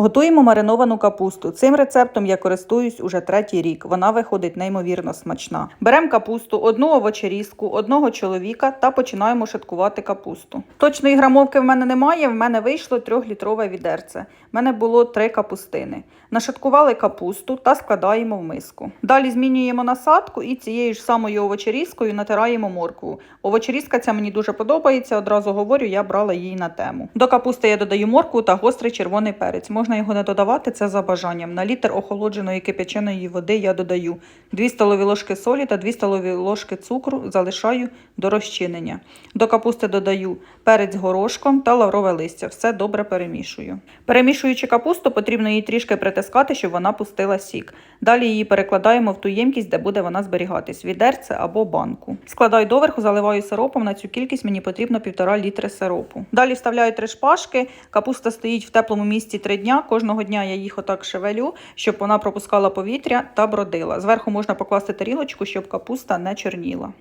Готуємо мариновану капусту. Цим рецептом я користуюсь уже третій рік. Вона виходить неймовірно смачна. Беремо капусту, одну овочерізку, одного чоловіка та починаємо шаткувати капусту. Точної грамовки в мене немає. В мене вийшло трьохлітрове відерце. В мене було три капустини. Нашаткували капусту та складаємо в миску. Далі змінюємо насадку і цією ж самою овочерізкою натираємо моркву. Овочерізка ця мені дуже подобається. Одразу говорю, я брала її на тему. До капусти я додаю моркву та гострий червоний перець. Можна його не додавати, це за бажанням. На літр охолодженої кип'яченої води я додаю 2 столові ложки солі та 2 столові ложки цукру, залишаю до розчинення. До капусти додаю перець горошком та лаврове листя. Все добре перемішую. Перемішуючи капусту, потрібно її трішки притискати, щоб вона пустила сік. Далі її перекладаємо в ту ємкість, де буде вона зберігатись відерце або банку. Складаю доверху, заливаю сиропом. На цю кількість мені потрібно півтора літри сиропу. Далі вставляю три шпажки. Капуста стоїть в теплому місці три дня. Кожного дня я їх отак шевелю, щоб вона пропускала повітря та бродила. Зверху можна покласти тарілочку, щоб капуста не чорніла.